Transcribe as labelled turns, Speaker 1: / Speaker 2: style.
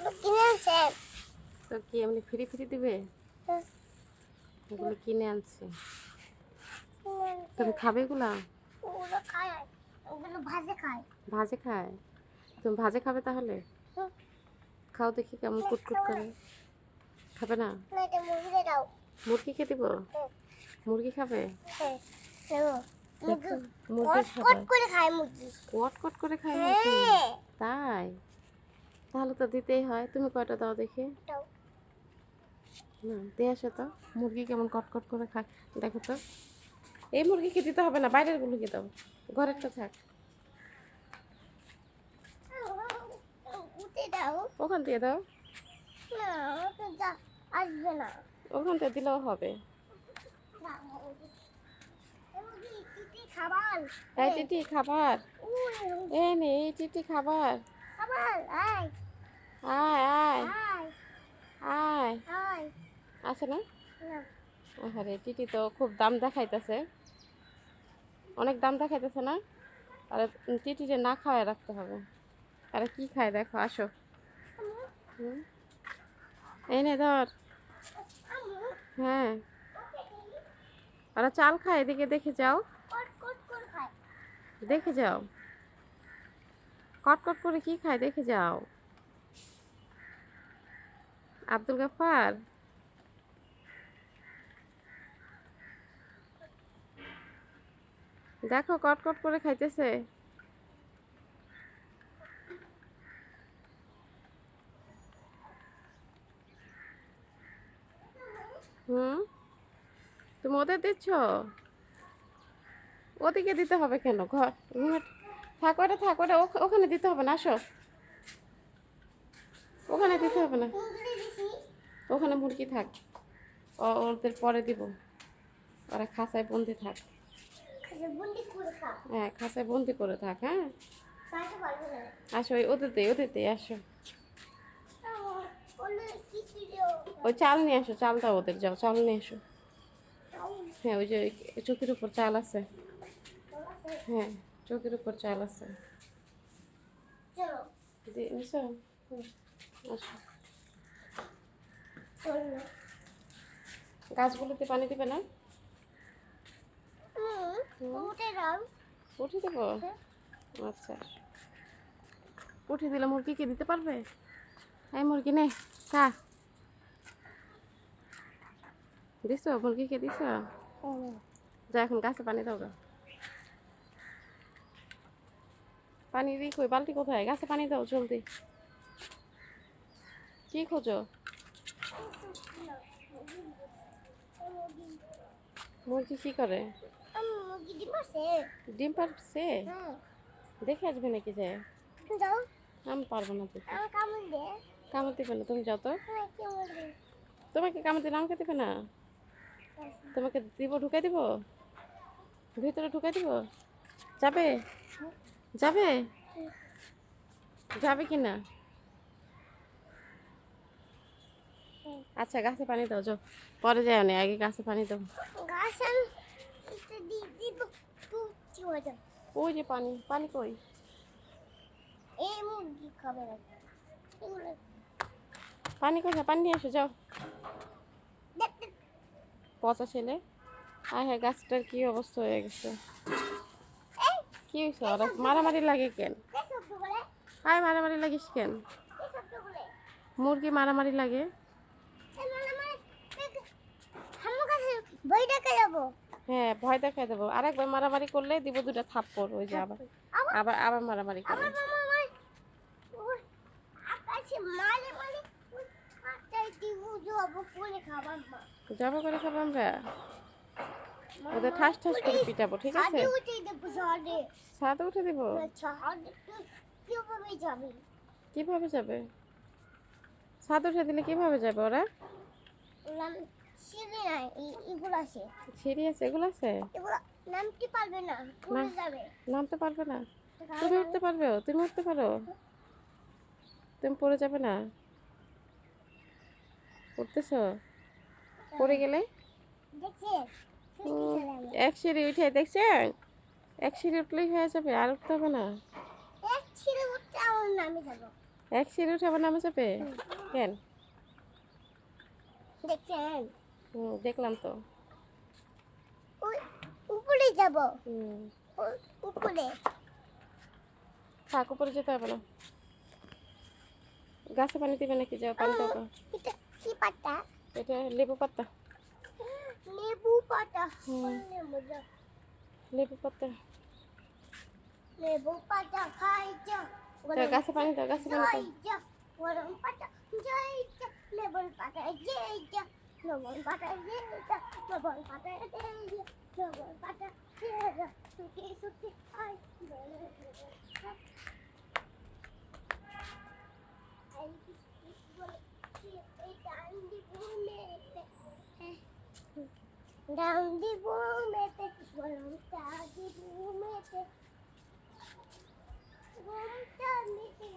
Speaker 1: এগুলো কিনে আনছেন
Speaker 2: তো কি এমনি ফ্রি ফ্রি দিবে?
Speaker 1: হ্যাঁ,
Speaker 2: এগুলো কিনে আনছি। তুমি খাবে এগুলা?
Speaker 1: ওগুলো খায়। ওগুলো ভাজে খায়।
Speaker 2: ভাজে খায়? তুমি ভাজে খাবে তাহলে? খাও দেখি কেমন কুটকুট করে। খাবে না?
Speaker 1: দাও।
Speaker 2: মুরগিকে দিব?
Speaker 1: হ্যাঁ,
Speaker 2: মুরগি খাবে?
Speaker 1: হ্যাঁ। মুরগি
Speaker 2: মুরগি খাবে
Speaker 1: করে খায় মুরগি।
Speaker 2: কট কট করে খায় মুরগি? তাই? তাহলে তো দিতেই হয়। তুমি কয়টা দাও দেখি। না দিয়ে আসো তো। মুরগি কেমন কটকট করে খায়। দেখো তো। এই মুরগিকে দিতে হবে না? বাইরের গুলোকে দাও। ঘরেরটা থাক। ওখান দিয়ে দাও।
Speaker 1: আসবে না।
Speaker 2: ওখান থেকে দিলেও হবে।
Speaker 1: খাবার।
Speaker 2: এই টিটি খাবার। এই নে এই টিটি খাবার।
Speaker 1: খাবার আয়
Speaker 2: আয়। আয়।
Speaker 1: আয়
Speaker 2: আয়
Speaker 1: আয়
Speaker 2: আসে না?
Speaker 1: না।
Speaker 2: আরে টিটি তো খুব দাম দেখাইতেছে। অনেক দাম দেখাইতেছে না? আর টিটিরে না খাওয়ায় রাখতে হবে। আরে কি খায় দেখো আসো। এই নে ধর। হ্যাঁ। ওরা চাল খায় এদিকে দেখে যাও। দেখে যাও। কটকট করে কি খায় দেখে যাও। আব্দুল গাফার। দেখো কটকট করে খাইতেছে। হুম? তুমি ওদের দিচ্ছ? ওদিকে দিতে হবে কেন? ঘর থাক ওটা থাক ওটা ওখ- ওখানে দিতে হবে না আসো। ওখানে দিতে হবে না। ওখানে মুরগি থাক। ওদের পরে দিব। ওরা খাঁচায় বন্দি থাক। হ্যাঁ খাঁচায় বন্দি করে থাক হ্যাঁ। আসো ওই ওদের দে ওদের দে আসো। ওই চাল নিয়ে আসো চাল দাও ওদের যাও চাল নিয়ে আসো। হ্যাঁ ওই যে ওই চোখের উপর চাল আছে। হ্যাঁ। চোখের উপর চাল আছে। নিছো গাছগুলোতে পানি দিবে না?
Speaker 1: উঠে
Speaker 2: দেবো?
Speaker 1: হ্যাঁ।
Speaker 2: আচ্ছা। উঠে দিলে মুরগিকে দিতে পারবে? এই মুরগি নে খা। দিছ? মুরগিকে দিছ? যা এখন গাছে পানি দাও পানি দিই কই? বালতি কোথায়? গাছে পানি দাও জলদি। কি খোঁজো? মুরগি কি করে? ডিম পারছে? দেখে আসবে নাকি যে? আমি পারব না দেখতে।
Speaker 1: কামড়
Speaker 2: দিবে না তুমি যাও তো।
Speaker 1: হ্যাঁ
Speaker 2: তোমাকে কামড় দিলে আমাকে দিবে না? তোমাকে দিব ঢুকাই দিব? ভিতরে ঢুকাই দিব? যাবে? যাবে? যাবে কি না? আচ্ছা গাছে পানি দাও যাও। পরে যায় না আগে গাছে পানি দাও। ওই যে পানি? পানি কই? পানি কোথায় পানি নিয়ে এসো যাও। পচা ছেলে। আর হ্যাঁ গাছটার কি অবস্থা হয়ে গেছে। কি হয়েছে ওরা মারামারি লাগে কেন? আয় মারামারি লাগিস কেন? মুরগি মারামারি লাগে? হ্যাঁ ভয় দেখাই দেবো। আরেকবার মারামারি করলে দিব দুটা থাপ্পড় ওই যে আবার
Speaker 1: আবার
Speaker 2: আবার মারামারি করে।
Speaker 1: যাব করে
Speaker 2: খাব আমরা? ওদের ঠাস ঠাস করে পিটাবো ঠিক আছে?
Speaker 1: ছাদে উঠে দেবো কীভাবে যাবে?
Speaker 2: কীভাবে যাবে? ছাদ উঠে দিলে কীভাবে যাবে ওরা?
Speaker 1: নাম সিঁড়ি আছে।
Speaker 2: এগুলো আছে?
Speaker 1: নামতে পারবে না পড়ে
Speaker 2: নামতে পারবে না? তুমি উঠতে পারবে? তুমি উঠতে পারো? তুমি পড়ে যাবে না? উঠতেছ? পড়ে গেলে? এক সিঁড়ি উঠে দেখছেন? এক সিঁড়ি উঠলেই হয়ে যাবে আর উঠতে হবে না।
Speaker 1: এক ছিঁড়ে উঠতে আমার নামে যাব।
Speaker 2: এক সিঁড়ি উঠে আবার নামে চাপে কেন?
Speaker 1: দেখছেন?
Speaker 2: হুম, দেখলাম তো।
Speaker 1: উপরে যাব।
Speaker 2: হুম।
Speaker 1: উপরে।
Speaker 2: থাক উপরে যেতে হবে না। গাছে পানি দিবে নাকি? যাও পানি দাও
Speaker 1: কি পাতা?
Speaker 2: এটা লেবু পাতা।
Speaker 1: পাতা। লেবু
Speaker 2: পাতা।
Speaker 1: লেবু পাতা খাই যা
Speaker 2: গাছে পানি দাও গাছে পানি
Speaker 1: গরম পাতা জয় যা লেবুর পাতা জয় যা লবণ পাতা জয় যা লবণ পাতা জয় যা লবণ পাতা। সুখে সুখে আই বলে ডান্ডি বুমেতে গরম চা দি বুমেতে গরম চা নিতে